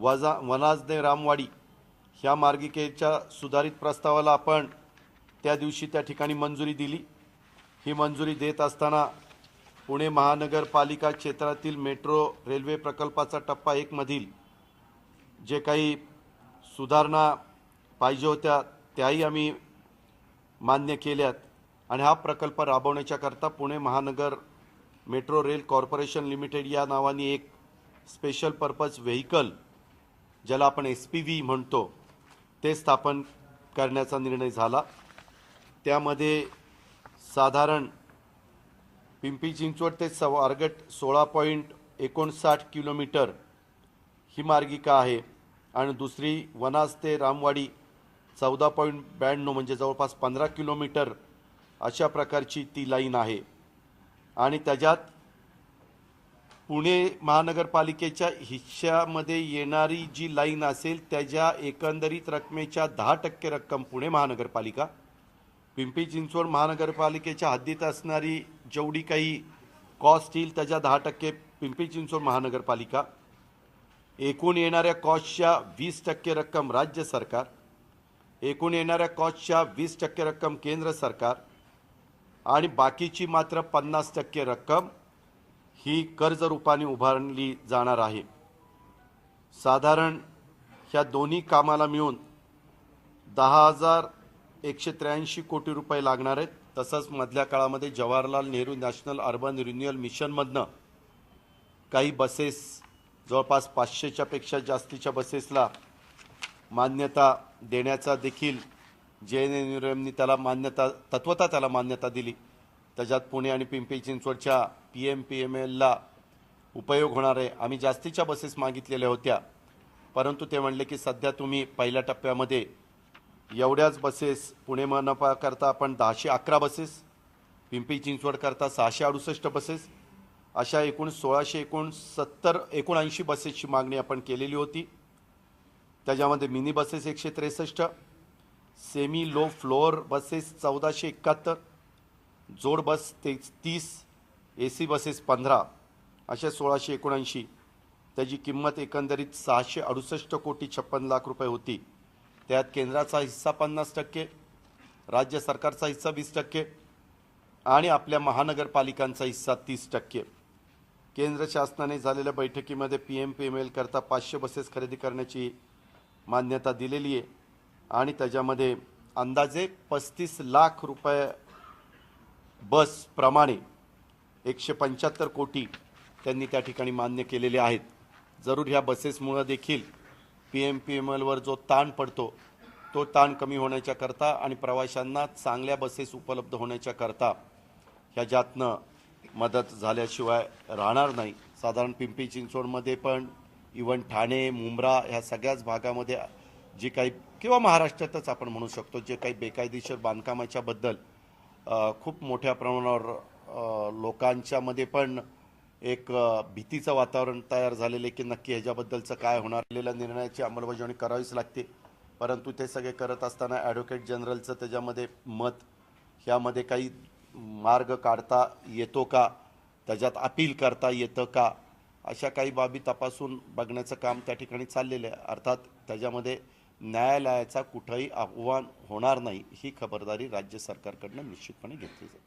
वजा वनाजने रामवाडी ह्या मार्गिकेच्या सुधारित प्रस्तावाला आपण त्या दिवशी त्या ठिकाणी मंजुरी दिली. ही मंजुरी देत असताना पुणे महानगरपालिका क्षेत्रातील मेट्रो रेल्वे प्रकल्पाचा टप्पा एकमधील जे काही सुधारणा पाहिजे होत्या त्याही आम्ही मान्य केल्यात. आणि हा प्रकल्प राबवण्याच्याकरता पुणे महानगर मेट्रो रेल कॉर्पोरेशन लिमिटेड या नावाने एक स्पेशल पर्पज व्हेकल ज्याला आपण एस पी व्ही म्हणतो ते स्थापन करण्याचा निर्णय झाला. त्यामध्ये साधारण पिंपरी चिंचवड ते सवारगट सोळा पॉईंट एकोणसाठ किलोमीटर ही मार्गिका आहे. आणि दुसरी वनास ते रामवाडी चौदा पॉईंट ब्याण्णव म्हणजे जवळपास पंधरा किलोमीटर अशा प्रकारची ती लाईन आहे. आणि त्याच्यात पुणे महानगरपालिकेच्या हिश्श्यामध्ये येणारी जी लाईन असेल त्याच्या एकंदरीत रकमेच्या दहा टक्के रक्कम पुणे महानगरपालिका पिंपरी चिंचवड महानगरपालिकेच्या हद्दीत असणारी जेवढी काही कॉस्ट येईल त्याच्या दहा टक्के पिंपरी चिंचवड महानगरपालिका. एकूण येणाऱ्या कॉस्टच्या वीस टक्के रक्कम राज्य सरकार. एकूण येणाऱ्या कॉस्टच्या वीस टक्के रक्कम केंद्र सरकार. आणि बाकीची मात्र पन्नास टक्के रक्कम ही कर्ज रूपाने उभारली जाणार आहे. साधारण ह्या दोन्ही कामाला मिळून दहा हजार एकशे त्र्याऐंशी कोटी रुपये लागणार आहेत. तसंच मधल्या काळामध्ये Jawaharlal Nehru national urban renewal मिशनमधनं काही बसेस जवळपास पाचशेच्या पेक्षा जास्तीच्या बसेसला मान्यता देण्याचा देखील जे एन एन त्याला मान्यता तत्वता त्याला मान्यता दिली. त्याच्यात पुणे आणि पिंपरी चिंचवडच्या पी एम पी एम एलला उपयोग होणार आहे आम्ही जास्तीच्या बसेस मागितलेल्या होत्या. परंतु ते म्हणले की सध्या तुम्ही पहिल्या टप्प्यामध्ये एवढ्याच बसेस पुणे मनपाकरता आपण दहाशे अकरा बसेस पिंपरी चिंचवडकरता सहाशे अडुसष्ट बसेस अशा एकूण सोळाशे एकोणसत्तर एकोणऐंशी बसेसची मागणी आपण केलेली होती. त्याच्यामध्ये मिनी बसेस एकशे त्रेसष्ट सेमी लो फ्लोअर बसेस चौदाशे एकाहत्तर जोड बस ते तीस ए सी बसेस पंधरा अशा सोळाशे एकोणऐंशी. त्याची किंमत एकंदरीत सहाशे अडुसष्ट कोटी छप्पन लाख रुपये होती. त्यात केंद्राचा हिस्सा पन्नास टक्के राज्य सरकारचा हिस्सा वीस टक्के आणि आपल्या महानगरपालिकांचा हिस्सा तीस टक्के. केंद्र शासनाने झालेल्या बैठकीमध्ये P M P M L करता पाचशे बसेस खरेदी करण्याची मान्यता दिलेली आहे. आणि त्याच्यामध्ये अंदाजे पस्तीस लाख रुपये बसप्रमाणे एकशे पंच्याहत्तर कोटी त्यांनी त्या ठिकाणी मान्य केलेले आहेत. जरूर ह्या बसेसमुळं देखील पी एम पी एम एलवर जो ताण पडतो तो ताण कमी होण्याच्या करता आणि प्रवाशांना चांगल्या बसेस उपलब्ध होण्याच्या करता ह्याच्यातनं मदत झाल्याशिवाय राहणार नाही. साधारण पिंपरी चिंचवडमध्ये पण इवन ठाणे मुंब्रा ह्या सगळ्याच भागामध्ये जी काही किंवा महाराष्ट्रातच आपण म्हणू शकतो जे काही बेकायदेशीर बांधकामाच्याबद्दल खूप मोठ्या प्रमाणावर लोकांच्यामध्ये पण एक भीतीचं वातावरण तयार झालेलं आहे की नक्की ह्याच्याबद्दलचं काय होणार? असलेल्या निर्णयाची अंमलबजावणी करावीच लागते. परंतु ते सगळे करत असताना ॲडव्होकेट जनरलचं त्याच्यामध्ये मत ह्यामध्ये काही मार्ग काढता येतो का? त्याच्यात अपील करता येतं का? अशा काही बाबी तपासून बघण्याचं काम त्या ठिकाणी चाललेलं आहे. अर्थात त्याच्यामध्ये न्यायालयाचा कुठंही आव्हान होणार नाही ही खबरदारी राज्य सरकारकडनं निश्चितपणे घेतली जाईल.